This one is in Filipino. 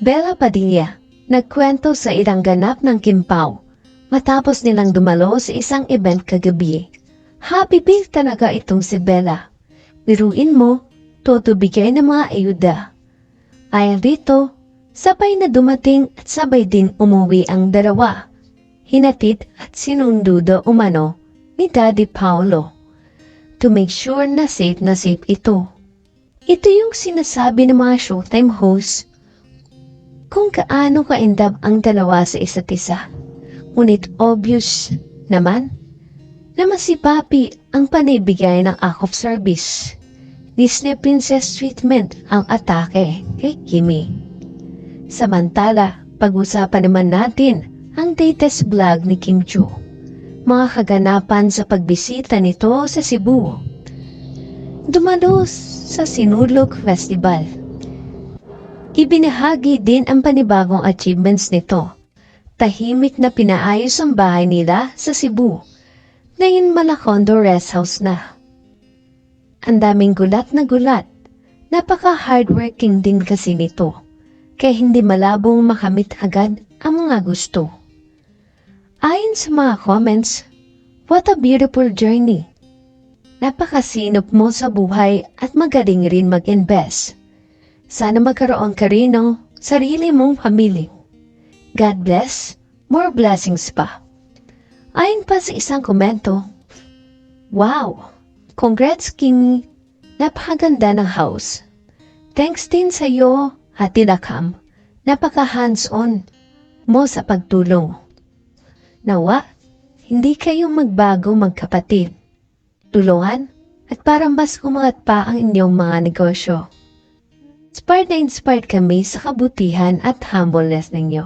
Bella Padilla, nagkwento sa ilang ganap ng Kimpaw matapos nilang dumalo sa isang event kagabi. Happy big talaga itong si Bella. Biruin mo, todo bigay ng mga ayuda. Ayon dito, sabay na dumating at sabay din umuwi ang dalawa. Hinatid at sinundudo umano ni Daddy Paolo to make sure na safe na safe ito. Ito yung sinasabi ng mga showtime hosts kung kaano kaindab ang dalawa sa isa't isa. Ngunit obvious naman na mas si Papi ang panibigay ng act of service. Disney Princess treatment ang atake kay Kimi. Samantala, pag-usapan naman natin ang latest vlog ni Kim Chu. Mga kaganapan sa pagbisita nito sa Cebu. Dumalo sa Sinulog Festival. Ibinahagi din ang panibagong achievements nito. Tahimik na pinaayos ang bahay nila sa Cebu. Ngayon Malacondo Rest House na. Ang daming gulat na gulat. Napaka-hardworking din kasi nito. Kaya hindi malabong makamit agad ang mga gusto. Ayon sa mga comments, what a beautiful journey. Napakasinop mo sa buhay at magaling rin mag-invest. Sana magkaroon ka rin ng sarili mong pamilya. God bless, more blessings pa. Ayon pa sa isang komento, Wow! Congrats Kimi! Napakaganda ng house. Thanks din sa iyo, Ate Lakam. Napaka hands-on mo sa pagtulong. Nawa, hindi kayo magbago magkapatid. Tulungan at parang mas umangat pa ang inyong mga negosyo. Inspired na inspired kami sa kabutihan at humbleness ninyo.